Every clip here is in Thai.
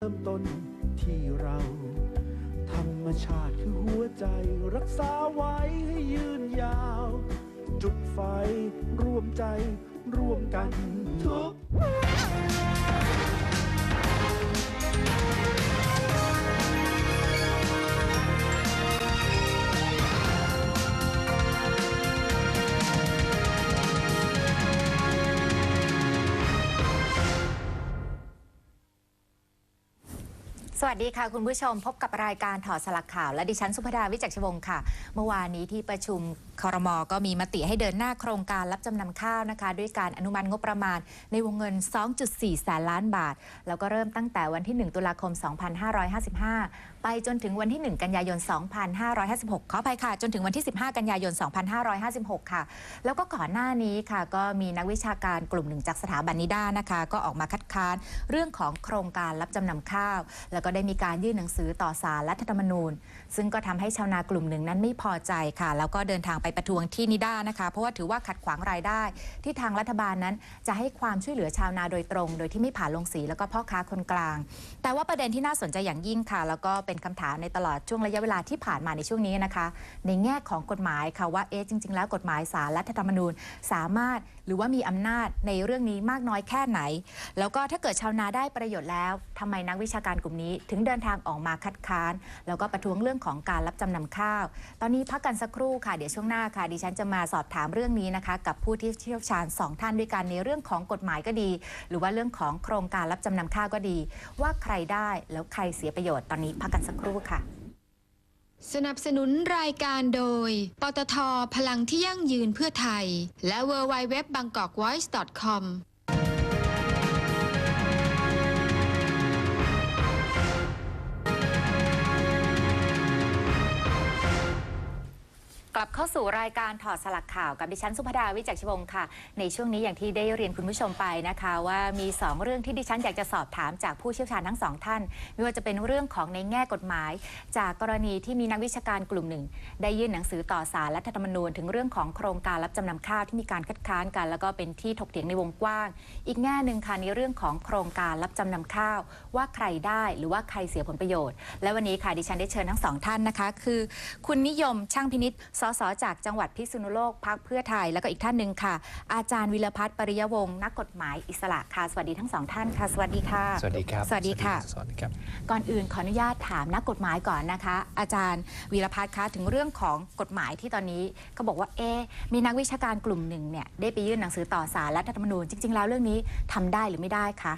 เริ่มต้นที่เรา ธรรมชาติคือหัวใจรักษาไว้ให้ยืนยาว จุดไฟร่วมใจร่วมกันทุก วัสดีค่ะ คุณผู้ชมพบกับรายการถอดสลักข่าว และดิฉันสุภดาวิจักชวงศ์ค่ะ เมื่อวานนี้ที่ประชุม คอรมอก็มีมติให้เดินหน้าโครงการรับจำนำข้าวนะคะ ด้วยการอนุมัติงบประมาณในวงเงิน 2.4 แสนล้านบาท แล้วก็เริ่มตั้งแต่วันที่ 1 ตุลาคม 2555 ไปจนถึงวันที่ 1 กันยายน 2556 ขออภัยค่ะ จนถึงวันที่ 15 กันยายน 2556 ค่ะ แล้วก็ก่อนหน้านี้ค่ะ ก็มีนักวิชาการกลุ่มหนึ่งจากสถาบันนิด้านะคะ ก็ออกมาคัดค้านเรื่องของโครงการรับจำนำข้าว แล้วก็ได้มีการยื่นหนังสือต่อศาลรัฐธรรมนูญ ซึ่งก็ทำให้ชาวนากลุ่มหนึ่งนั้นไม่พอใจค่ะ แล้วก็เดินทางไปประท้วงที่นิด้านะคะ เพราะว่าถือว่าขัดขวางรายได้ ที่ทางรัฐบาลนั้นจะให้ความช่วยเหลือชาวนาโดยตรง โดยที่ไม่ผ่านลงสีแล้วก็พ่อค้าคนกลาง แต่ว่าประเด็นที่น่าสนใจอย่างยิ่งค่ะ แล้วก็เป็นคำถามในตลอดช่วงระยะเวลาที่ผ่านมาในช่วงนี้นะคะ ในแง่ของกฎหมายค่ะว่าเอ๊ะจริง ๆ แล้วกฎหมายสารรัฐธรรมนูญ สามารถหรือว่ามีอำนาจในเรื่องนี้มากน้อยแค่ไหน แล้วก็ถ้าเกิดชาวนาได้ประโยชน์แล้วทำไมนักวิชาการกลุ่มนี้ ถึงเดินทางออกมาคัดค้าน แล้วก็ประท้วงเรื่องของการรับจำนำข้าว ตอนนี้พักกันสักครู่ค่ะเดี๋ยวช่วงหน้าค่ะ ดิฉันจะมาสอบถามเรื่องนี้นะคะ กับผู้ที่เชี่ยวชาญสองท่านด้วยกันในเรื่องของกฎหมายก็ดี หรือว่าเรื่องของโครงการรับจำนำข้าวก็ดี ว่าใครได้แล้วใครเสียประโยชน์ตอนนี้พักกันสักครู่ค่ะ สนับสนุนรายการโดย ปตทพลังที่ยั่งยืนเพื่อไทย และ w w w b a n g k o k v o i c e c o m กลับเข้าสู่รายการถอดสลักข่าวกับดิฉันสุภดาวิจักรชวงศ์ค่ะ ในช่วงนี้อย่างที่ได้เรียนคุณผู้ชมไปนะคะ ว่ามี 2 เรื่องที่ดิฉันอยากจะสอบถามจากผู้เชี่ยวชาญทั้งสองท่าน ไม่ว่าจะเป็นเรื่องของในแง่กฎหมาย จากกรณีที่มีนักวิชาการกลุ่มหนึ่ง ได้ยื่นหนังสือต่อศาลรัฐธรรมนูญ ถึงเรื่องของโครงการรับจำนำข้าวที่มีการคัดค้านกัน แล้วก็เป็นที่ถกเถียงในวงกว้าง อีกแง่หนึ่งค่ะในเรื่องของโครงการรับจำนำข้าว ว่าใครได้หรือว่าใครเสียผลประโยชน์ และวันนี้ค่ะดิฉันได้เชิญทั้งสองท่านนะคะ คือ คุณนิยมช่างพินิษสสจากจังหวัดพิษณุโลกพักเพื่อไทย แล้วก็อีกท่านหนึ่งค่ะ อาจารย์วิรพัฒน์ปริยวงศ์นักกฎหมายอิสระค่ะ สวัสดีทั้งสองท่านค่ะ สวัสดีค่ะ สวัสดีครับ สวัสดีค่ะ สวัสดีครับ ก่อนอื่นขออนุญาตถามนักกฎหมายก่อนนะคะ อาจารย์วีรพัฒน์คะถึงเรื่องของกฎหมายที่ตอนนี้เขาบอกว่าเอ๊ะมีนักวิชาการกลุ่มหนึ่งเนี่ยได้ไปยื่นหนังสือต่อศาลรัฐธรรมนูญจริง ๆ แล้วเรื่องนี้ทำได้หรือไม่ได้คะ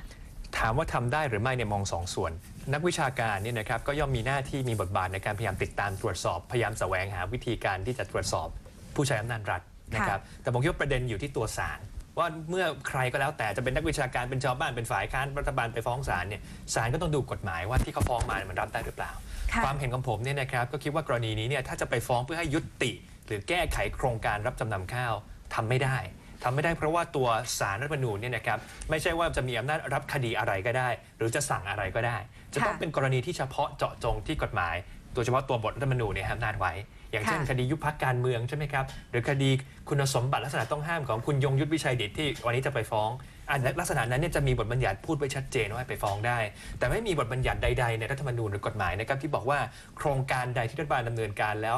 ถามว่าทำได้หรือไม่เนี่ยมองสองส่วน นักวิชาการเนี่ยนะครับก็ย่อมมีหน้าที่มีบทบาทในการพยายามติดตามตรวจสอบ พยายามแสวงหาวิธีการที่จะตรวจสอบผู้ใช้อำนาจรัฐนะครับแต่ผมคิดว่าประเด็นอยู่ที่ตัวศาลว่าเมื่อใครก็แล้วแต่จะเป็นนักวิชาการเป็นชาวบ้านเป็นฝ่ายค้านรัฐบาลไปฟ้องศาลเนี่ยศาลก็ต้องดูกฎหมายว่าที่เขาฟ้องมาเนี่ยมันรับได้หรือเปล่าค่ะความเห็นของผมเนี่ยนะครับก็คิดว่ากรณีนี้เนี่ยถ้าจะไปฟ้องเพื่อให้ยุติ หรือแก้ไขโครงการรับจำนำข้าวทำไม่ได้ ทำไม่ได้เพราะว่าตัวสารรัฐธรรมนูญเนี่ยนะครับไม่ใช่ว่าจะมีอำนาจรับคดีอะไรก็ได้ หรือจะสั่งอะไรก็ได้ จะต้องค่ะเป็นกรณีที่เฉพาะเจาะจงที่กฎหมายโดยเฉพาะตัวบทรัฐธรรมนูญเนี่ยให้อำนาจไว้ อย่างเช่น ค่ะคดียุบพักการเมืองใช่ไหมครับหรือคดีคุณสมบัติลักษณะต้องห้ามของคุณยงยุทธวิชัยดิตที่วันนี้จะไปฟ้องอันลักษณะนั้นเนี่ยจะมีบทบัญญัติพูดไว้ชัดเจนว่าให้ไปฟ้องได้ แต่ไม่มีบทบัญญัติใดๆในรัฐธรรมนูญหรือกฎหมายนะครับที่บอกว่าโครงการใดที่รัฐบาลดำเนินการแล้ว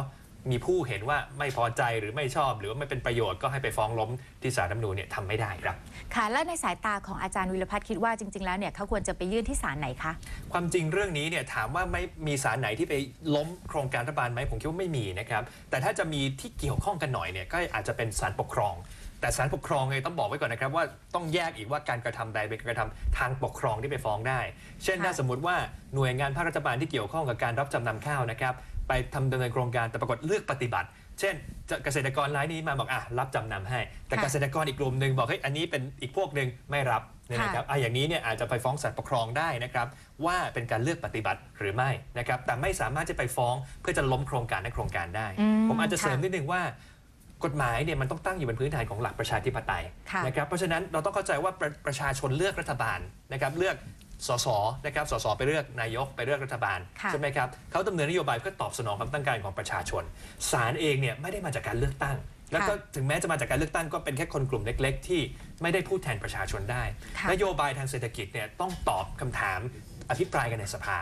มีผู้เห็นว่าไม่พอใจหรือไม่ชอบ หรือว่าไม่เป็นประโยชน์ก็ให้ไปฟ้องล้มที่ศาลรัฐธรรมนูญเนี่ยทำไม่ได้ครับ ค่ะ และในสายตาของอาจารย์วิรพัฒน์คิดว่าจริง ๆ แล้วเนี่ยเขาควรจะไปยื่นที่ศาลไหนคะ ความจริงเรื่องนี้เนี่ยถามว่าไม่มีสารไหนที่ไปล้มโครงการรัฐบาลไหมผมคิดว่าไม่มีนะครับแต่ถ้าจะมีที่เกี่ยวข้องกันหน่อยเนี่ยก็อาจจะเป็นสารปกครอง แต่สารปกครองเนี่ยต้องบอกไว้ก่อนนะครับว่าต้องแยกอีกว่าการกระทำใดเป็นการกระทำทางปกครองที่ไปฟ้องได้ เช่น ค่ะ ถ้าสมมติว่าหน่วยงานภาครัฐบาลที่เกี่ยวข้องกับการรับจำนำข้าวนะครับ ไปทำดำเนินโครงการแต่ปรากฏเลือกปฏิบัติ เช่นจะเกษตรกรรายนี้มาบอกอะรับจำนำให้ แต่ค่ะเกษตรกรอีกกลุ่มหนึ่งบอกเฮ้ยอันนี้เป็นอีกพวกหนึ่งไม่รับเนี่ยนะครับอะอย่างนี้เนี่ยอาจจะไปฟ้องศาลปกครองได้นะครับว่าเป็นการเลือกปฏิบัติหรือไม่นะครับแต่ไม่สามารถจะไปฟ้องเพื่อจะล้มโครงการในโครงการได้ อืมผมอาจจะเสริมค่ะ นิดนึงว่า กฎหมายเนี่ยมันต้องตั้งอยู่บนพื้นฐานของหลักประชาธิปไตยค่ะ นะครับเพราะฉะนั้นเราต้องเข้าใจว่าประประชาชนเลือกรัฐบาลนะครับเลือก สสนะครับสสไปเลือกนายกไปเลือกรัฐบาลค่ะใช่ไหมครับเขาดำเนินนโยบายเพื่อตอบสนองความต้องการของประชาชนศาลเองเนี่ยไม่ได้มาจากการเลือกตั้ง แล้วก็ถึงแม้จะมาจากการเลือกตั้งก็เป็นแค่คนกลุ่มเล็ก ๆ ที่ไม่ได้พูดแทนประชาชนได้ค่ะนโยบายทางเศรษฐกิจเนี่ยต้องตอบคำถามอภิปรายกันในสภา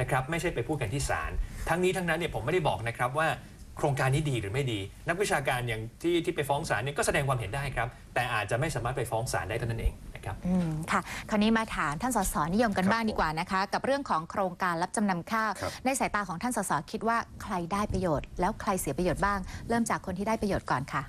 นะครับไม่ใช่ไปพูดกันที่ศาลทั้งนี้ทั้งนั้นเนี่ยผมไม่ได้บอกนะครับว่าโครงการนี้ดีหรือไม่ดี นักวิชาการอย่างที่ที่ไปฟ้องศาลเนี่ยก็แสดงความเห็นได้ครับ แต่อาจจะไม่สามารถไปฟ้องศาลได้เท่านั้นเองนะ ครับอืมค่ะ คราวนี้มาถามท่านสสนิยมกันบ้างดีกว่านะคะ กับเรื่องของโครงการรับจำนำข้าว ครับ ในสายตาของท่านสสคิดว่าใครได้ประโยชน์ แล้วใครเสียประโยชน์บ้าง เริ่มจากคนที่ได้ประโยชน์ก่อนค่ะ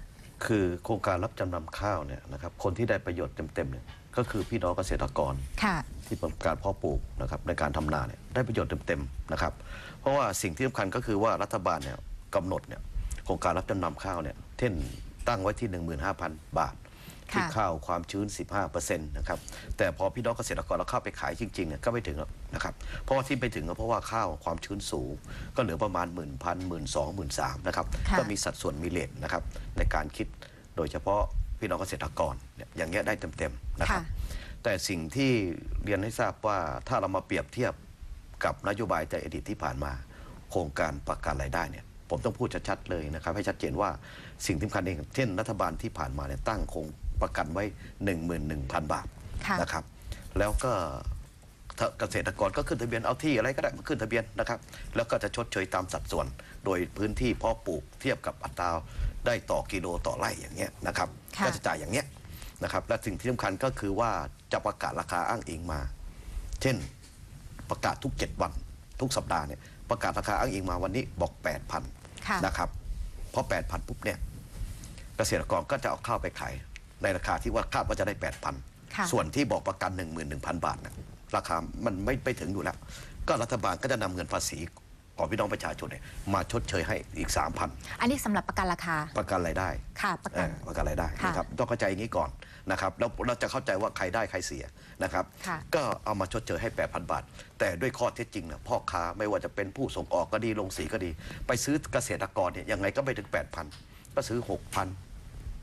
คือโครงการรับจำนำข้าวเนี่ยนะครับคนที่ได้ประโยชน์เต็มๆเนี่ยก็คือพี่น้องเกษตรกรค่ะ ที่ประกอบการเพาะปลูกนะครับในการทำนาเนี่ยได้ประโยชน์เต็มๆนะครับเพราะว่าสิ่งที่สำคัญก็คือว่ารัฐบาลเนี่ยกำหนดเนี่ยโครงการรับจำนำข้าวเนี่ยเช่นตั้งไว้ที่ 15,000 บาท ที่ค่ะข้าวความชื้น 15%นะครับแต่พอพี่น้องเกษตรกรเราเข้าไปขายจริงๆเนี่ยก็ไม่ถึงหรอกนะครับเพราะว่าที่ไปถึงก็เพราะว่าข้าวความชื้นสูง ก็เหลือประมาณ 1 0 0 0 0 1 2 0 0 0 1 3 0 0นะครับค่ะก็มีสัดส่วนมีเลทนะครับในการคิดโดยเฉพาะพี่น้องเกษตรกรเนี่ยอย่างเงี้ยได้เต็มๆนะครับค่ะแต่สิ่งที่เรียนให้ทราบว่าถ้าเรามาเปรียบเทียบกับนโยบายในอดีตที่ผ่านมา โครงการประกันรายได้เนี่ยผมต้องพูดชัดๆเลยนะครับ ให้ชัดเจนว่าสิ่งที่สำคัญเองเช่นรัฐบาลที่ผ่านมาเนี่ยตั้งโครง ประกันไว้ 11,000 บาทค่ะนะครับ แล้วก็ถ้าเกษตรกรก็ขึ้นทะเบียนเอาที่อะไรก็ได้มาขึ้นทะเบียนนะครับ แล้วก็จะชดเชยตามสัดส่วน โดยพื้นที่เพาะปลูกเทียบกับอัตราได้ต่อกิโลต่อไร่อย่างเงี้ยนะครับค่ะ ก็จะจ่ายอย่างเงี้ยนะครับและสิ่งที่สำคัญก็คือว่าจะประกาศราคาอ้างอิงมา เช่นประกาศทุก 7 วันทุกสัปดาห์เนี่ยประกาศราคาอ้างอิงมาวันนี้บอก 8,000 ค่ะ นะครับพอ8,000 ปุ๊บเนี่ย เกษตรกรก็จะเอาข้าวไปขาย ในราคาที่ว่าคาดว่าจะได้ค่ะ8,000 ส่วนที่บอกประกัน 11,000 บาทนะราคามันไม่ไปถึงอยู่แล้ว ก็รัฐบาลก็จะนำเงินภาษีของพี่น้องประชาชนเนี่ยมาชดเชยให้อีก 3,000 อันนี้สำหรับประกันราคา ประกันรายได้ค่ะประเอกันอประกันรายได้ค่ะนะครับต้องเข้าใจอย่างนี้ก่อนนะครับแล้วเราจะเข้าใจว่าใครได้ใครเสียนะครับค่ะ ก็เอามาชดเชยให้ 8,000 บาท แต่ด้วยข้อเท็จจริงนะพ่อค้าไม่ว่าจะเป็นผู้ส่งออกก็ดีลงสีก็ดี ไปซื้อเกษตรกรเนี่ยยังไงก็ไม่ถึง 8,000 ก็ซื้อ 6,000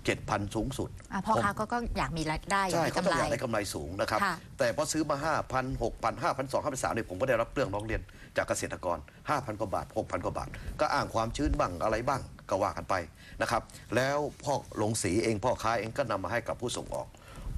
7,000 สูงสุดอะพ่อค้าผมก็ก็อยากมีรายได้อยากใช่มีเขากำต้องไรอยากได้กำไรสูงนะครับ ค่ะ แต่พอซื้อมา 5,000 6,000 5,200 5,300เนี่ยผมก็ได้รับเรื่องร้องเรียนจากเกษตรกร 5,000 กว่าบาท 6,000 กว่าบาท ก็อ้างความชื้นบ้างอะไรบ้างก็ว่ากันไปนะครับ แล้วพ่อลงสีเองพ่อค้าเองก็นำมาให้กับผู้ส่งออก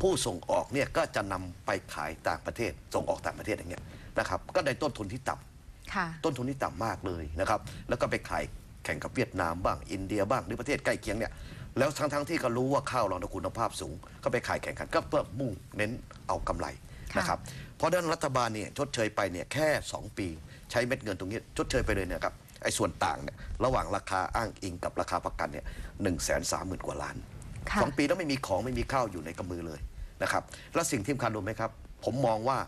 ผู้ส่งออกเนี่ยก็จะนำไปขายต่างประเทศ ส่งออกต่างประเทศอย่างเงี้ยนะครับ ก็ได้ต้นทุนที่ต่ำ ค่ะ ต้นทุนที่ต่ำมากเลยนะครับ แล้วก็ไปขายแข่งกับเวียดนามบ้าง อินเดียบ้างหรือประเทศใกล้เคียงเนี่ย แล้วทั้งทั้งๆที่ก็รู้ว่าข้าวเราคุณภาพสูง ก็ไปขายแข่งขันก็เพื่อมุ่งเน้นเอากำไรค่ะนะครับเพราะฉะนั้นรัฐบาลเนี่ยชดเชยไปเนี่ยแค่ 2 ปี ใช้เม็ดเงินตรงนี้ชดเชยไปเลยเนะครับไอ้ส่วนต่างเนี่ยระหว่างราคาอ้างอิงกับราคาประกันเนี่ยหนึ่งแสนสามหมื่นกว่าล้านค่ะสองปีแล้วไม่มีของไม่มีข้าวอยู่ในกำมือเลยนะครับและสิ่งที่สำคัญรู้ไหมครับ ผมมองว่า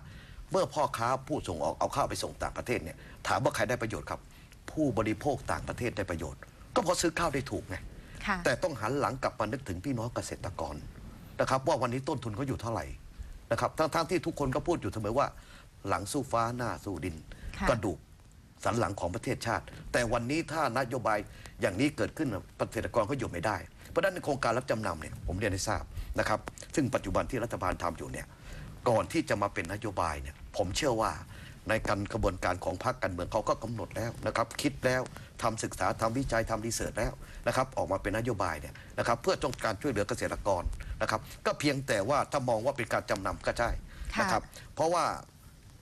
เมื่อพ่อค้าผู้ส่งออกเอาข้าวไปส่งต่างประเทศเนี่ยถามว่าใครได้ประโยชน์ครับ ผู้บริโภคต่างประเทศได้ประโยชน์ ก็เพราะซื้อข้าวได้ถูกไงค่ะ แต่ต้องหันหลังกลับมานึกถึงพี่น้องเกษตรกรนะครับ ว่าวันนี้ต้นทุนเขาอยู่เท่าไหร่นะครับทั้งทั้งที่ทุกคนก็พูดอยู่เสมอว่า หลังสู้ฟ้าหน้าสู้ดินค่ะกระดูกสันหลังของประเทศชาติ แต่วันนี้ถ้านโยบายอย่างนี้เกิดขึ้นเกษตรกรเขาอยู่ไม่ได้ เพราะฉะนั้นในโครงการรับจำนำเนี่ยผมเรียนให้ทราบนะครับ ซึ่งปัจจุบันที่รัฐบาลทำอยู่เนี่ยก่อนที่จะมาเป็นนโยบายเนี่ยผมเชื่อว่า ในการกระบวนการของพรรคการเมืองเขาก็กำหนดแล้วนะครับ คิดแล้วทำศึกษาทำวิจัยทำรีเสิร์ชแล้วนะครับ ออกมาเป็นนโยบายเนี่ยนะครับ เพื่อต้องการช่วยเหลือเกษตรกรนะครับ ก็เพียงแต่ว่าถ้ามองว่าเป็นการจำนำก็ใช่นะครับ เพราะว่า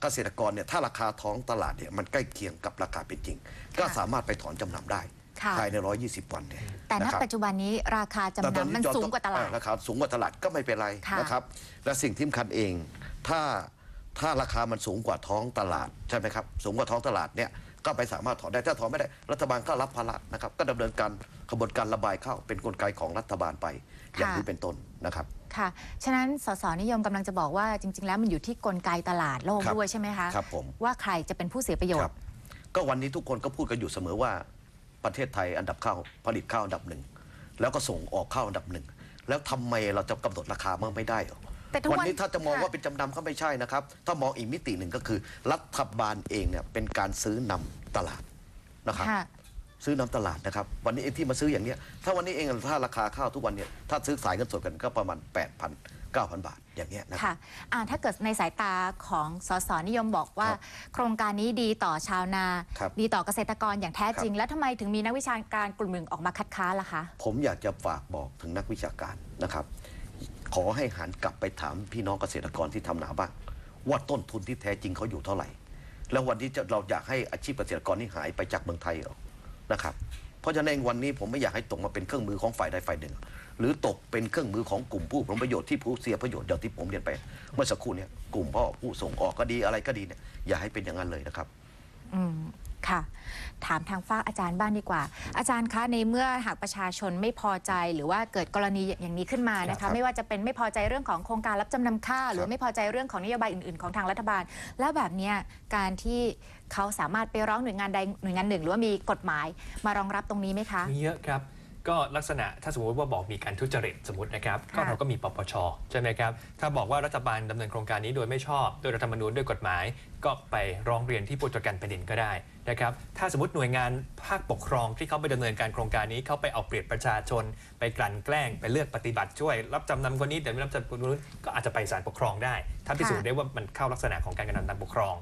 เกษตรกรเนี่ยถ้าราคาท้องตลาดเนี่ยมันใกล้เคียงกับราคาเป็นจริง ก็สามารถไปถอนจำนำได้ค่ะภายใน 120 วันเนี่ยแต่ณนะครับปัจจุบันนี้ราคาจำแต่ตอนนำมันยอสูงกว่าตลาดอ่ราคาสูงกว่าตลาดก็ไม่เป็นไรค่ะนะครับ และสิ่งที่สำคัญเอง ถ้า ถ้าราคามันสูงกว่าท้องตลาดใช่ไหมครับสูงกว่าท้องตลาดเนี่ยก็ไปสามารถถอนได้ถ้าถอนไม่ได้รัฐบาลก็รับภาระนะครับ ก็ดำเนินการกระบวนการระบายเข้าเป็นกลไกของรัฐบาลไป อย่างนี้เป็นต้นนะครับค่ะ ฉะนั้นสสนิยมกำลังจะบอกว่าจริง ๆ แล้วมันอยู่ที่กลไกตลาดโลกครับด้วยใช่ไหมคะครับผมว่าใครจะเป็นผู้เสียประโยคชรับน์ ก็วันนี้ทุกคนก็พูดกันอยู่เสมอว่าประเทศไทยอันดับข้าวผลิตข้าวอันดับหนึ่งแล้วก็ส่งออกข้าวอันดับหนึ่งแล้วทำไมเราจะกำหนดราคาเมื่อไม่ได้หรอ แต่ทุกวันวันนี้ถ้าจะมองค่ะว่าเป็นจำนำก็ไม่ใช่นะครับ ถ้ามองอีกมิติหนึ่งก็คือ รัฐบาลเองเนี่ยเป็นการซื้อนำตลาดนะครับ ค่ะ ซื้อนำตลาดนะครับ วันนี้ไอ้ที่มาซื้ออย่างเนี้ยถ้าวันนี้เองถ้าราคาข้าวทุกวันเนี่ยถ้าซื้อสายเงินสดกันก็ประมาณ 8,000 9,000 บาทอย่างเงี้ยนะครับ ค่ะอ่าถ้าเกิดในสายตาของสสนิยมบอกว่า ครับโครงการนี้ดีต่อชาวนา ครับดีต่อเกษตรกรอย่างแท้จริง แล้วทำไมถึงมีนักวิชาการกลุ่มหนึ่งออกมาคัดค้านล่ะคะ ผมอยากจะฝากบอกถึงนักวิชาการนะครับ ขอให้หันกลับไปถามพี่น้องเกษตรกรที่ทำนาบ้าง ว่าต้นทุนที่แท้จริงเขาอยู่เท่าไหร่ แล้ววันนี้เราอยากให้อาชีพเกษตรกรนี่หายไปจากเมืองไทยหรอนะครับเพราะฉะนั้นวันนี้ผมไม่อยากให้ตกมาเป็นเครื่องมือของฝ่ายใดฝ่ายหนึ่ง หรือตกเป็นเครื่องมือของกลุ่มผู้ผลประโยชน์ที่ผู้เสียประโยชน์อย่างที่ผมเรียนไป เมื่อสักครู่เนี่ยกลุ่มพ่อผู้ส่งออกก็ดีอะไรก็ดีเนี่ยอย่าให้เป็นอย่างนั้นเลยนะครับ อืม ค่ะ ถามทางฝ้ากอาจารย์บ้างดีกว่า อาจารย์คะในเมื่อหากประชาชนไม่พอใจหรือว่าเกิดกรณีอย่างนี้ขึ้นมานะครัคะ บไม่ว่าจะเป็นไม่พอใจเรื่องของโครงการรับจำนำข้าวหรือไม่พอใจเรื่องของนโยบายอื่นๆ ของทางรัฐบาล แล้วแบบเนี้ยการที่เขาสามารถไปร้องหน่วยงานใดหน่วยงานหนึ่ง หรือว่ามีกฎหมายมารองรับตรงนี้ไหมคะ มีเยอะครับ ก็ลักษณะถ้าสมมติว่าบอกมีการทุจริตสมมตินะครับ ก็ค่ะเราก็มีปปชใช่ไหมครับ ถ้าบอกว่ารัฐบาลดำเนินโครงการนี้โดยไม่ชอบด้วยรัฐธรรมนูญด้วยกฎหมาย ก็ไปร้องเรียนที่ผู้ตรวจการแผ่นดินก็ได้ นะครับถ้าสมมติหน่วยงานภาคปกครองที่เขาไปดำเนินการโครงการนี้เขาไปเอาเปรียบประชาชน ไปกลั่นแกล้งไปเลือกปฏิบัติช่วย รับจำนำคนนี้แต่ไม่รับจำนำคนนู้นก็อาจจะไปศาลปกครองได้ ถ้าพิสูจน์ได้ว่ามันเข้าลักษณะของการกระทำตามปกครอง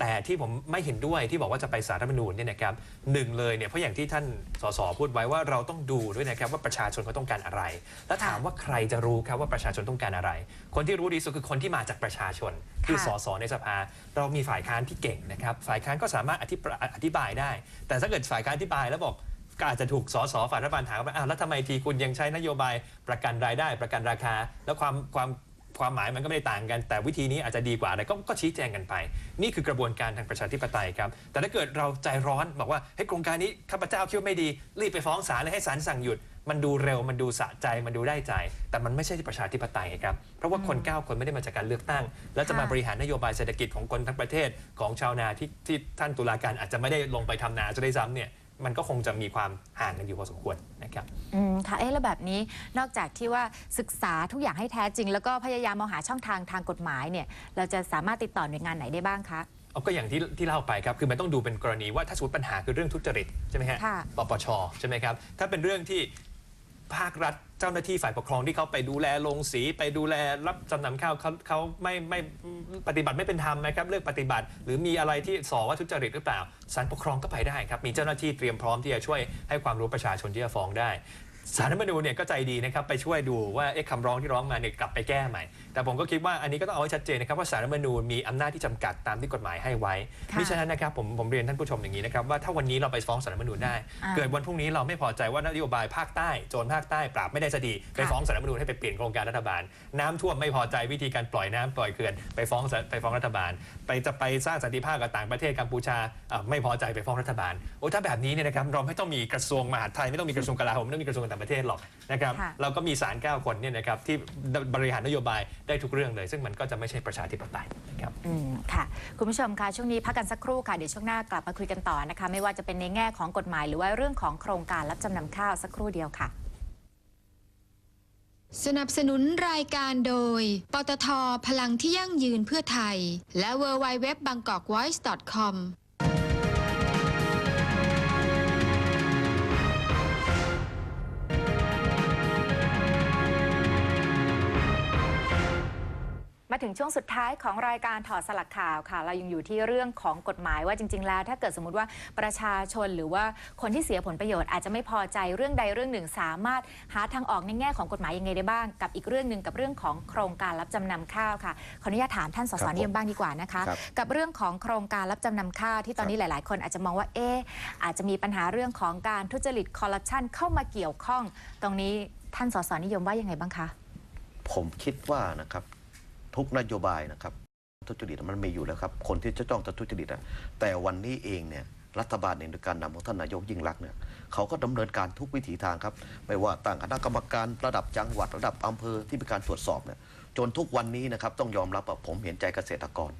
แต่ที่ผมไม่เห็นด้วยที่บอกว่าจะไปสารรัฐธรรมนูญเนี่ยนะครับหนึ่งเลยเนี่ยเพราะอย่างที่ท่านสสพูดไว้ว่าเราต้องดูด้วยนะครับว่าประชาชนเขาต้องการอะไร แล้วถามว่าใครจะรู้ครับว่าประชาชนต้องการอะไร คนที่รู้ดีสุดคือคนที่มาจากประชาชน คือค่ะสสในสภา เรามีฝ่ายค้านที่เก่งนะครับ ฝ่ายค้านก็สามารถอธิบายอธิบายได้ แต่ถ้าเกิดฝ่ายค้านอธิบายแล้วบอกก็อาจจะถูกสสฝ่ายรัฐบาลถามว่าอ้าวแล้วทำไมทีคุณยังใช้นโยบายประกันรายได้ประกันราคา แล้วความความ ความหมายมันก็ไม่ได้ต่างกัน แต่วิธีนี้อาจจะดีกว่าอะไรก็ก็ชี้แจงกันไป นี่คือกระบวนการทางประชาธิปไตยครับ แต่ถ้าเกิดเราใจร้อนบอกว่าเฮ้ยโครงการนี้ข้าพเจ้าคิดว่าไม่ดี รีบไปฟ้องศาลเลยให้ศาลสั่งหยุด มันดูเร็วมันดูสะใจมันดูได้ใจ แต่มันไม่ใช่ประชาธิปไตยครับ เพราะว่าคน 9 คนไม่ได้มาจากการเลือกตั้ง แล้วจะมาค่ะบริหารนโยบายเศรษฐกิจของคนทั้งประเทศของชาวนาที่ที่ท่านตุลาการอาจจะไม่ได้ลงไปทำนาจะได้ซ้ำเนี่ย มันก็คงจะมีความห่างกันอยู่พอสมควรนะครับอืมค่ะเอ๊ะแล้วแบบนี้นอกจากที่ว่าศึกษาทุกอย่างให้แท้จริง แล้วก็พยายามมองหาช่องทางทางกฎหมายเนี่ยเราจะสามารถติดต่อหน่วยงานไหนได้บ้างคะเอาก็อย่างที่ที่เล่าไปครับคือมันต้องดูเป็นกรณีว่าถ้าสมมติปัญหาคือเรื่องทุจริตใช่ไหมฮะค่ะปปชใช่ไหมครับถ้าเป็นเรื่องที่ ภาครัฐเจ้าหน้าที่ฝ่ายปกครองที่เขาไปดูแลลงสีไปดูแลรับจำนำข้าวเขาเขาไม่ไม่ปฏิบัติไม่เป็นธรรมนะครับเลือกปฏิบัติ หรือมีอะไรที่สอว่าทุจริตหรือเปล่าศาลปกครองก็ไปได้ครับมีเจ้าหน้าที่เตรียมพร้อมที่จะช่วยให้ความรู้ประชาชนที่จะฟ้องได้ สารรัฐธรรมนูญเนี่ยก็ใจดีนะครับไปช่วยดูว่าเอ๊ะคำร้องที่ร้องมาเนี่ยกลับไปแก้ใหม่ แต่ผมก็คิดว่าอันนี้ก็ต้องเอาให้ชัดเจนนะครับว่าสารรัฐธรรมนูญมีอำนาจที่จำกัดตามที่กฎหมายให้ไว้ค่ะมิฉะนั้นนะครับผมผมเรียนท่านผู้ชมอย่างนี้นะครับว่าถ้าวันนี้เราไปฟ้องสารรัฐธรรมนูญได้ อ่าเกิดวันพรุ่งนี้เราไม่พอใจว่านโยบายภาคใต้โจรภาคใต้ปราบไม่ได้สักทีไปฟ้องสารรัฐธรรมนูญให้ไปเปลี่ยนโครงการรัฐบาล น้ำท่วมไม่พอใจวิธีการปล่อยน้ำปล่อยเขื่อนไปฟ้องสารไปฟ้องรัฐบาล ไปจะไปสร้างสันติภาพกับต่างประเทศกัมพูชาอะไม่พอใจไปฟ้องรัฐบาลโอ้ถ้าแบบนี้เนี่ยนะครับเราไม่ต้องมีกระทรวงมหาดไทยไม่ต้องมีกระทรวงกลาโหมไม่ต้องมีกระทรวงการต่างประเทศหรอกนะครับค่ะ เราก็มีสารเก้าคนเนี่ยนะครับที่บริหารนโยบายได้ทุกเรื่องเลย ซึ่งมันก็จะไม่ใช่ประชาธิปไตยนะครับ อืมค่ะ คุณผู้ชมคะช่วงนี้พักกันสักครู่ค่ะ เดี๋ยวช่วงหน้ากลับมาคุยกันต่อนะคะ ไม่ว่าจะเป็นในแง่ของกฎหมาย หรือว่าเรื่องของโครงการรับจำนำข้าวสักครู่เดียวค่ะ สนับสนุนรายการโดย ปตทพลังที่ยั่งยืนเพื่อไทย และ w w w b a n g k o k v o i c e c o m มาถึงช่วงสุดท้ายของรายการถอดสลักข่าวค่ะ เรายังอยู่ที่เรื่องของกฎหมายว่าจริง ๆ แล้ว ถ้าเกิดสมมติว่าประชาชนหรือว่าคนที่เสียผลประโยชน์อาจจะไม่พอใจเรื่องใดเรื่องหนึ่ง สามารถหาทางออกในแง่ของกฎหมายยังไงได้บ้าง กับอีกเรื่องหนึ่งกับเรื่องของโครงการรับจำนำข้าวค่ะขออนุญาตถามท่านสสรับนิยมบ้างดีกว่านะคะคกับเรื่องของโครงการรับจำนำข้าวที่ตอนนี้หลาย ๆ คนอาจจะมองว่าเอ๊อาจจะมีปัญหาเรื่องของการทุจริตคอร์รัปชันเข้ามาเกี่ยวข้อง ตรงนี้ท่านสสนิยมว่ายังไงบ้างคะผมคิดว่านะครับ ทุกนโยบายนะครับ ทุจริตมันมีอยู่แล้วครับ คนที่จะจ้องจะทุจริตอะแต่วันนี้เองเนี่ยรัฐบาลเองโดยการนำของท่านนายกยิ่งรักษณ์เนี่ยเขาก็ดำเนินการทุกวิถีทางครับ ไม่ว่าตั้งคณะกรรมการระดับจังหวัดระดับอำเภอที่มีการตรวจสอบเนี่ยจนทุกวันนี้นะครับต้องยอมรับว่าผมเห็นใจเกษตรกร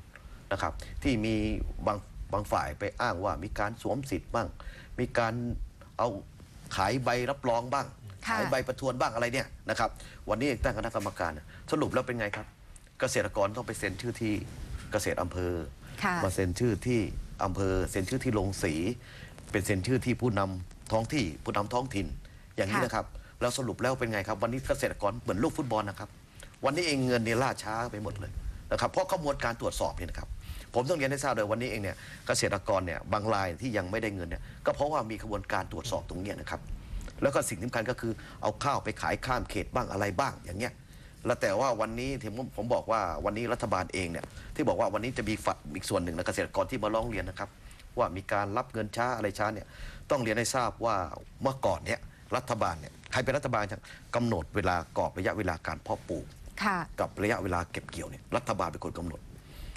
นะครับ ที่มีบางบางฝ่ายไปอ้างว่ามีการสวมสิทธิ์บ้าง มีการเอาขายใบรับรองบ้าง ค่ะ ขายใบประทวนบ้างอะไรเนี่ยนะครับ วันนี้ตั้งคณะกรรมการเนี่ยสรุปแล้วเป็นไงครับ เกษตรกรต้องไปเซ็นชื่อที่เกษตรอำเภอ ค่ะ มาเซ็นชื่อที่อำเภอ เซ็นชื่อที่โรงสี เป็นเซ็นชื่อที่ผู้นำท้องที่ผู้นำท้องถิ่น อย่างนี้ค่ะ นะครับ แล้วสรุปแล้วเป็นไงครับ วันนี้เกษตรกรเหมือนลูกฟุตบอลนะครับ วันนี้เองเงินเนี่ยล่าช้าไปหมดเลยนะครับเพราะขบวนการตรวจสอบเนี่ยนะครับ ผมต้องเรียนให้ทราบเลยวันนี้เองเนี่ยเกษตรกรเนี่ยบางรายที่ยังไม่ได้เงินเนี่ยก็เพราะว่ามีขบวนการตรวจสอบตรงเนี้ยนะครับ แล้วก็สิ่งสำคัญก็คือเอาข้าวไปขายข้ามเขตบ้างอะไรบ้างอย่างเงี้ย แล้วแต่ว่าวันนี้ที่ผมผมบอกว่าวันนี้รัฐบาลเองเนี่ยที่บอกว่าวันนี้จะมีฝักอีกส่วนหนึ่งนะเกษตรกรที่มาร้องเรียนนะครับ ว่ามีการรับเงินช้าอะไรช้าเนี่ยต้องเรียนให้ทราบว่าเมื่อก่อนเนี่ยรัฐบาลเนี่ยใครเป็นรัฐบาลจะกำหนดเวลากรอบระยะเวลาการเพาะปลูก ค่ะ กับระยะเวลาเก็บเกี่ยวเนี่ยรัฐบาลเป็นคนกำหนด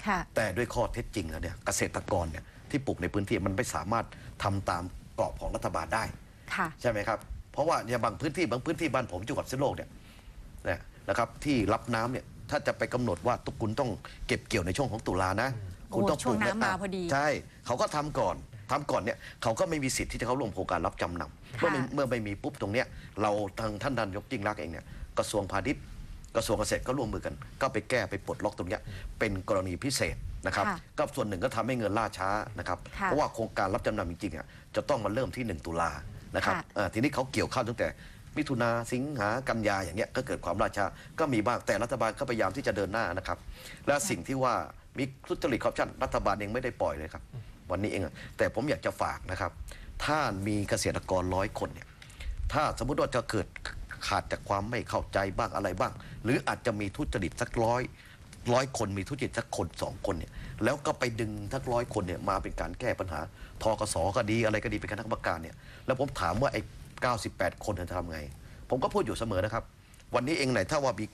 ค่ะ แต่ด้วยข้อเท็จจริงแล้วเนี่ยเกษตรกรเนี่ยที่ปลูกในพื้นที่มันไม่สามารถทำตามกรอบของรัฐบาลได้ ค่ะ ใช่ไหมครับ เพราะว่าเนี่ยบางพื้นที่บางพื้นที่บ้านผมจังหวัดสิโลกเนี่ยนะ นะครับที่รับน้ำเนี่ยถ้าจะไปกำหนดว่าทุกคุณต้องเก็บเกี่ยวในช่วงของตุลานะโอ้คุณต้องช่วงปลูกน้ำมาพอดีใช่ เขาก็ทำก่อนทำก่อนเนี่ยเขาก็ไม่มีสิทธิ์ที่จะเข้าร่วมโครงการรับจำนำเมื่อไม่เมื่อไม่มีปุ๊บตรงเนี้ยเราทางท่านนายกยิ่งรักษณ์เองเนี่ยกระทรวงพาณิชย์กระทรวงเกษตรก็ร่วมมือกัน ก็ไปแก้ไปปลดล็อกตรงเนี้ยเป็นกรณีพิเศษนะครับ ค่ะก็ส่วนหนึ่งก็ทำให้เงินล่าช้านะครับ ค่ะ เพราะว่าโครงการรับจำนำจริงๆอะจะต้องมาเริ่มที่ 1 ตุลานะครับค่ะ เอ่อทีนี้เขาเกี่ยวข้าวตั้งแต่ มิถุนาสิงหากันยาอย่างเงี้ยก็เกิดความล่าชาก็มีบ้างแต่รัฐบาลก็พยายามที่จะเดินหน้านะครับ และสิ่งที่ว่ามีทุจริตคอร์รัปชันรัฐบาลเองไม่ได้ปล่อยเลยครับ วันนี้เองแต่ผมอยากจะฝากนะครับ ถ้ามีเกษตรกรร้อยคนเนี่ยถ้าสมมุติว่าจะเกิดขาดจากความไม่เข้าใจบ้างอะไรบ้าง หรืออาจจะมีทุจริตสักร้อยร้อยคนมีทุจริตสักคนสองคนเนี่ยแล้วก็ไปดึงทักร้อยคนเนี่ยมาเป็นการแก้ปัญหาทกสก็ดีอะไรก็ดีเป็นคณะกรรมการเนี่ยแล้วผมถามว่าไอ้ 98 คนจะทำไง ผมก็พูดอยู่เสมอนะครับ วันนี้เองไหนถ้าว่ามี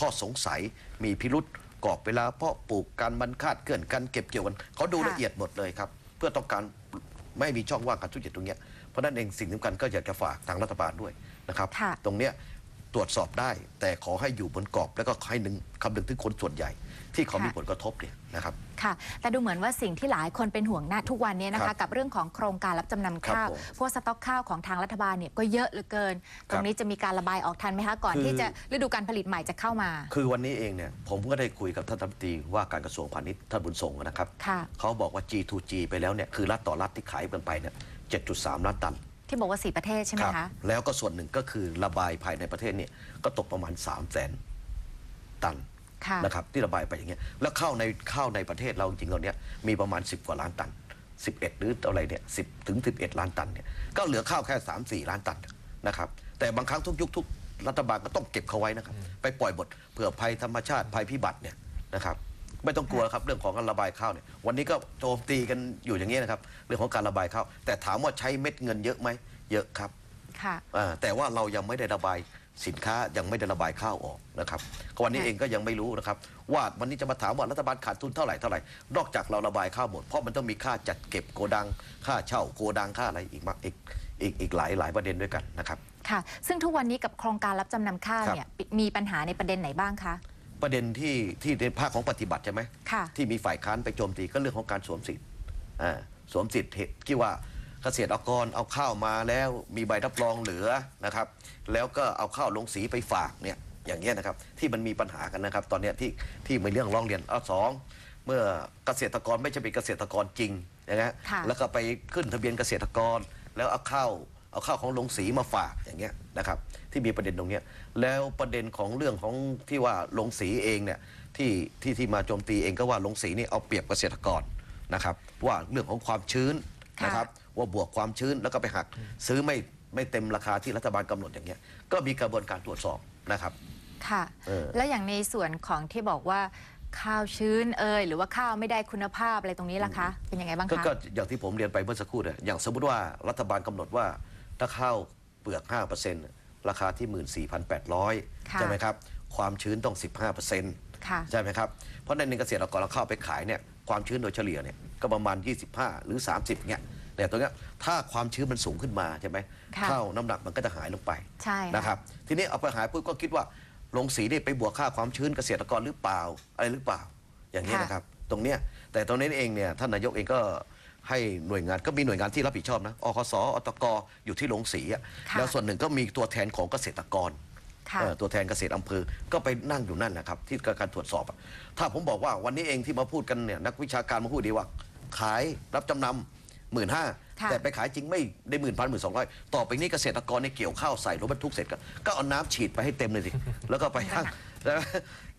ข้อสงสัยมีพิรุษกรอบเวลาเพาะปลูกการบรรคาดเกลื่อนกันเก็บเกี่ยวกันเขาดูค่ะละเอียดหมดเลยครับ เพื่อต้องการไม่ให้มีช่องว่างการทุจริตตรงเนี้ยเพราะฉะนั้นเองสิ่งสำคัญก็อยากจะฝากทางรัฐบาลด้วยนะครับค่ะตรงเนี้ยตรวจสอบได้ แต่ขอให้อยู่บนกรอบ แล้วก็ให้นึงคำนึงถึงคนส่วนใหญ่ ที่เขามีผลกระทบเนี่ย นะครับ ค่ะ แต่ดูเหมือนว่าสิ่งที่หลายคนเป็นห่วงหน้าทุกวันนี้นะครัคะบกับเรื่องของโครงการรับจำนำข้าวครับผมพวกสต็อกข้าวของทางรัฐบาลเนี่ยก็เยอะเหลือเกิน ตรงนี้จะมีการระบายออกทันไหมคะก่อนคือ ที่จะฤดูการผลิตใหม่จะเข้ามา คือวันนี้เองเนี่ยผมก็ได้คุยกับท่านรัฐมนตรีว่าการกระทรวงพาณิชย์ท่านบุญส่งนะครับค่ะ เขาบอกว่า G2G ไปแล้วเนี่ยคือรัฐต่อรัฐที่ขายกันไปเนี่ย7.3ล้านตันที่บอกว่าสี่ประเทศใช่ไหมครัคะแล้วก็ส่วนหนึ่งก็คือระบายภายในประเทศเนี่ยก็ตกประมาณ3 0 0แสนตัน ค่ะนะครับที่ระบายไปอย่างเงี้ยแล้วเข้าในเข้าในประเทศเราจริงๆเราเนี่ยมีประมาณ 10 กว่าล้านตัน 11 หรืออะไรเนี่ย10ถึง 11 ล้านตันเนี่ยก็เหลือข้าวแค่ 3 4 ล้านตันนะครับแต่บางครั้งทุกยุคทุกรัฐบาลก็ต้องเก็บเขาไว้นะครับไปปล่อยหมดเผื่อภัยธรรมชาติภัยพิบัติเนี่ยนะครับไม่ต้องกลัวครับเรื่องของการระบายข้าวเนี่ยวันนี้ก็โจมตีกันอยู่อย่างนี้ยนะครับเรื่องของการระบายข้าวแต่ถามว่าใช้เม็ดเงินเยอะไหมเยอะครับค่ะอ่าแต่ว่าเรายังไม่ได้ระบาย สินค้ายังไม่ได้ระบายข้าวออกนะครับก็วันนี้ค่ะเองก็ยังไม่รู้นะครับ ว่าวันนี้จะมาถามว่ารัฐบาลขาดทุนเท่าไหร่เท่าไหร่นอกจากเราระบายข้าวหมดเพราะมันต้องมีค่าจัดเก็บโกดัง ค่าเช่าโกดังค่าอะไรอีกมากอีกอีกอีกหลายหลายประเด็นด้วยกันนะครับค่ะ ซึ่งทุกวันนี้กับโครงการรับจำนำข้าวครับเนี่ยมีปัญหาในประเด็นไหนบ้างคะประเด็นที่ที่ในภาคของปฏิบัติใช่ไหมค่ะที่มีฝ่ายค้านไปโจมตีก็เรื่องของการสวมสิทธิ์อ่าสวมสิทธิ์เหตุที่ว่า เกษตรกรเอาข้าวมาแล้วมีใบรับรองเหลือนะครับ แล้วก็เอาข้าวลงสีไปฝากเนี่ยอย่างเงี้ยนะครับที่มันมีปัญหากันนะครับ ตอนเนี้ยที่ที่มีเรื่องร้องเรียนเอาสองเมื่อเกษตรกรไม่ใช่เป็นเกษตรกรจริงนะฮะค่ะ แล้วก็ไปขึ้นทะเบียนเกษตรกร แล้วเอาข้าวเอาข้าวของลงสีมาฝากอย่างเงี้ยนะครับ ที่มีประเด็นตรงเนี้ยแล้วประเด็นของเรื่องของที่ว่าลงสีเองเนี่ยที่ที่ที่มาโจมตีเองก็ว่าลงสีนี่เอาเปรียบเกษตรกรนะครับว่าเรื่องของความชื้นค่ะนะครับ ว่าบวกความชื้นแล้วก็ไปหัก ซื้อไม่ไม่เต็มราคาที่รัฐบาลกำหนดอย่างเงี้ยก็มีกระบวนการตรวจสอบนะครับค่ะเออแล้วอย่างในส่วนของที่บอกว่าข้าวชื้นเอยหรือว่าข้าวไม่ได้คุณภาพอะไรตรงนี้ล่ะคะ เป็นยังไงบ้างก็คะก็อย่างที่ผมเรียนไปเมื่อสักครู่เนี่ยอย่างสมมติว่ารัฐบาลกำหนดว่าถ้าข้าวเปลือก 5%ราคาที่ 14,800ค่ะใช่ไหมครับ ความชื้นต้อง 15%ค่ะใช่ไหมครับ เพราะในในเกษตรกรเราเข้าไปขายเนี่ยความชื้นโดยเฉลี่ยเนี่ยก็ประมาณ 25 หรือ 30เนี่ย เนี่ยตรงเนี้ยถ้าความชื้นมันสูงขึ้นมาใช่ไหมค่ะข้าวน้ำหนักมันก็จะหายลงไปใช่ค่ะ นะครับ ทีนี้เอาไปหายปุ๊บก็คิดว่าลงสีนี่ไปบวกค่าความชื้นเกษตรกรหรือเปล่าอะไรหรือเปล่า อย่างนี้ค่ะ นะครับ ตรงเนี้ยแต่ตรงนี้เองเนี่ยท่านนายกเองก็ให้หน่วยงานก็มีหน่วยงานที่รับผิดชอบนะอคสอตกอยู่ที่ลงสีอะค่ะ แล้วส่วนหนึ่งก็มีตัวแทนของเกษตรกร ค่ะ เอ่อตัวแทนเกษตรอำเภอ ก็ไปนั่งอยู่นั่นแหละครับ ที่การตรวจสอบอะถ้าผมบอกว่าวันนี้เองที่มาพูดกันเนี่ยนักวิชาการมาพูดดีว่า ขายรับจำนำ หมื่นห้าค่ะ แต่ไปขายจริงไม่ได้หมื่นพันหมื่นสองร้อยต่อไปนี้เกษตรกรในยเกี่ยวข้าวใส่รถบรรทุกเสร็จก็ก็เอาน้ำฉีดไปให้เต็มเลยสิ แล้วก็ไปข้างใช่ไหม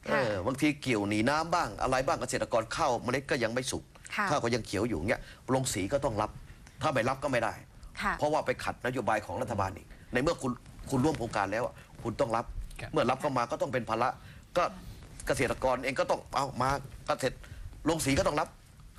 เออบางทีเกี่ยวหนีน้ำบ้างอะไรบ้างเกษตรกรเข้าวเมล็ดก็ยังไม่สุกค่ะ ข้าวก็ยังเขียวอยู่เงี้ยลงสีก็ต้องรับ ถ้าไม่รับก็ไม่ได้ ค่ะ เพราะว่าไปขัดนโยบายของรัฐบาลอีก ในเมื่อคุณคุณร่วมโครงการแล้วอะคุณต้องรับ ครับ เมื่อรับเข้ามาก็ต้องเป็นภาระก็เกษตรกรเองก็ต้องเอามาเกษตรลงสีก็ต้องรับ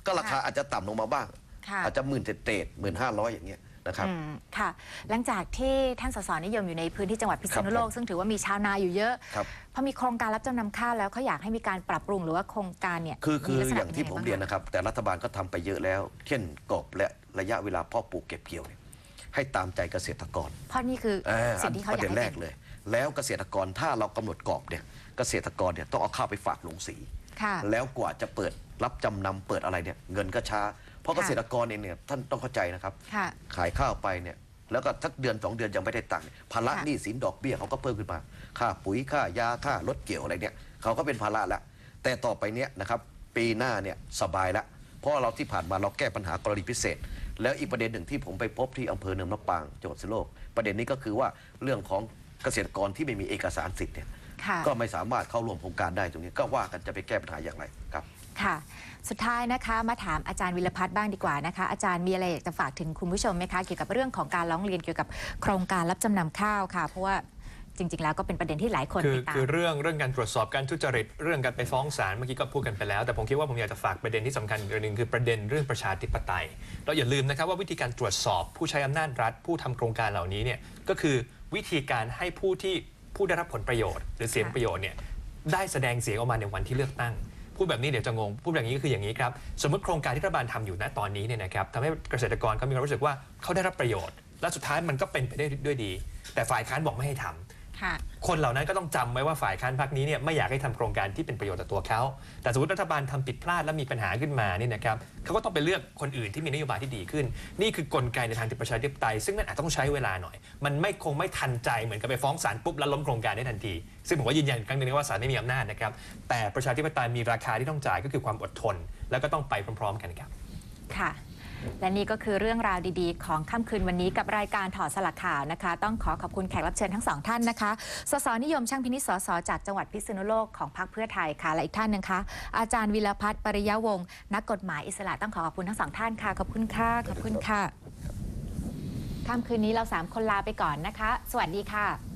ก็ราคาค่ะ อาจจะต่ำลงมาบ้างค่ะ อาจจะหมื่นเศษหมื่นห้าร้อยอย่างเงี้ยนะครับอืมค่ะ หลังจากที่ท่านสสนิยมอยู่ในพื้นที่จังหวัดพิษณุโลกครับผมซึ่งถือว่ามีชาวนาอยู่เยอะครับพอมีโครงการรับจำนำข้าวแล้วเขาอยากให้มีการปรับปรุงหรือว่าโครงการเนี่ยคือคือลักษณะอย่างที่ป็ผมไบ้เรียนนะครับ แต่รัฐบาลก็ทำไปเยอะแล้ว เช่นกรอบและระยะเวลาเพาะปลูกเก็บเกี่ยวเนี่ยให้ตามใจเกษตรกร เพราะนี่คือเอ่อสิ่งที่เขาประอยาเด็กนให้แรเป็กนเลย แล้วเกษตรกรถ้าเรากำหนดกรอบเนี่ยเกษตรกรเนี่ยต้องเอาข้าวไปฝากลงสีค่ะแล้วกว่าจะเปิดรับจำนำเปิดอะไรเนี่ยเงินก็ช้า เพราะค่ะเกษตรกรเองเนี่ยท่านต้องเข้าใจนะครับ ค่ะ ขายข้าวไปเนี่ยแล้วก็สักเดือนสองเดือนยังไม่ได้ตังค์เนี่ยภาระค่ะ หนี้สินดอกเบี้ยเขาก็เพิ่มขึ้นมา ค่าปุ๋ยค่ายาค่ารถเกี่ยวอะไรเนี่ยเขาก็เป็นภาระแล้ว แต่ต่อไปเนี่ยนะครับปีหน้าเนี่ยสบายแล้วเพราะเราที่ผ่านมาเราแก้ปัญหากรณีพิเศษ แล้วอีกประเด็นหนึ่งที่ผมไปพบที่อำเภอเนินมะปรางจังหวัดสุโลกประเด็นนี้ก็คือว่าเรื่องของเกษตรกรที่ไม่มีเอกสารสิทธิ์เนี่ยค่ะ ก็ไม่สามารถเข้าร่วมโครงการได้ตรงนี้ก็ว่ากันจะไปแก้ปัญหาอย่างไรครับ ค่ะ สุดท้ายนะคะ มาถามอาจารย์วิรพัฒน์บ้างดีกว่านะคะ อาจารย์มีอะไรอยากจะฝากถึงคุณผู้ชมไหมคะ เกี่ยวกับเรื่องของการร้องเรียนเกี่ยวกับโครงการรับจำนำข้าวค่ะ เพราะว่าจริง ๆ แล้วก็เป็นประเด็นที่หลายคนคือติดตาม คือเรื่องเรื่องการตรวจสอบการทุจริตเรื่องการไปฟ้องศาลเมื่อกี้ก็พูดกันไปแล้ว แต่ผมคิดว่าผมอยากจะฝากประเด็นที่สำคัญอีกประเด็นหนึ่งคือประเด็นเรื่องประชาธิปไตย เราอย่าลืมนะครับว่าวิธีการตรวจสอบผู้ใช้อำนาจรัฐ ผู้ทำโครงการเหล่านี้เนี่ยก็คือวิธีการให้ผู้ที่ผู้ได้รับผลประโยชน์ หรือเสียงค่ะประโยชน์เนี่ยได้แสดงเสียงออกมาในวันที่เลือกตั้ง พูดแบบนี้เดี๋ยวจะงง พูดแบบนี้ก็คืออย่างนี้ครับ สมมติโครงการที่รัฐบาลทำอยู่ณตอนนี้เนี่ยนะครับทำให้เกษตรกรเขามีความรู้สึกว่าเขาได้รับประโยชน์ และสุดท้ายมันก็เป็นไปได้ด้วยดี แต่ฝ่ายค้านบอกไม่ให้ทำ ค่ะ คนเหล่านั้นก็ต้องจำไว้ว่าฝ่ายค้านพรรคนี้เนี่ยไม่อยากให้ทำโครงการที่เป็นประโยชน์ต่อตัวเขา แต่สมมติรัฐบาลทำผิดพลาดและมีปัญหาขึ้นมาเนี่ยนะครับเขาก็ต้องไปเลือกคนอื่นที่มีนโยบายที่ดีขึ้น นี่คือกลไกในทางประชาธิปไตย ซึ่งมันอาจต้องใช้เวลาหน่อย มันไม่คงไม่ทันใจเหมือนกับไปฟ้องศาลปุ๊บแล้วล้มโครงการได้ทันที ซึ่งผมก็ยืนยันอีกครั้งหนึงว่าศาลไม่มีอำนาจนะครับ แต่ประชาธิปไตยมีราคาที่ต้องจ่ายก็คือความอดทน แล้วก็ต้องไปพร้อม ๆ กันครับ ค่ะ และนี่ก็คือเรื่องราวดีๆ ของค่ำคืนวันนี้กับรายการถอดสลักข่าวนะคะ ต้องขอขอบคุณแขกรับเชิญทั้งสองท่านนะคะ สสนิยมช่างพินิจสสจากจังหวัดพิษณุโลกของพรรคเพื่อไทยค่ะ และอีกท่านหนึ่งคะ อาจารย์วิรพัฒน์ปริยวงศ์นักกฎหมายอิสระต้องขอขอบคุณทั้งสองท่านค่ะ ขอบคุณค่ะ ขอบคุณค่ะ ค่ำคืนนี้เราสามคนลาไปก่อนนะคะ สวัสดีค่ะ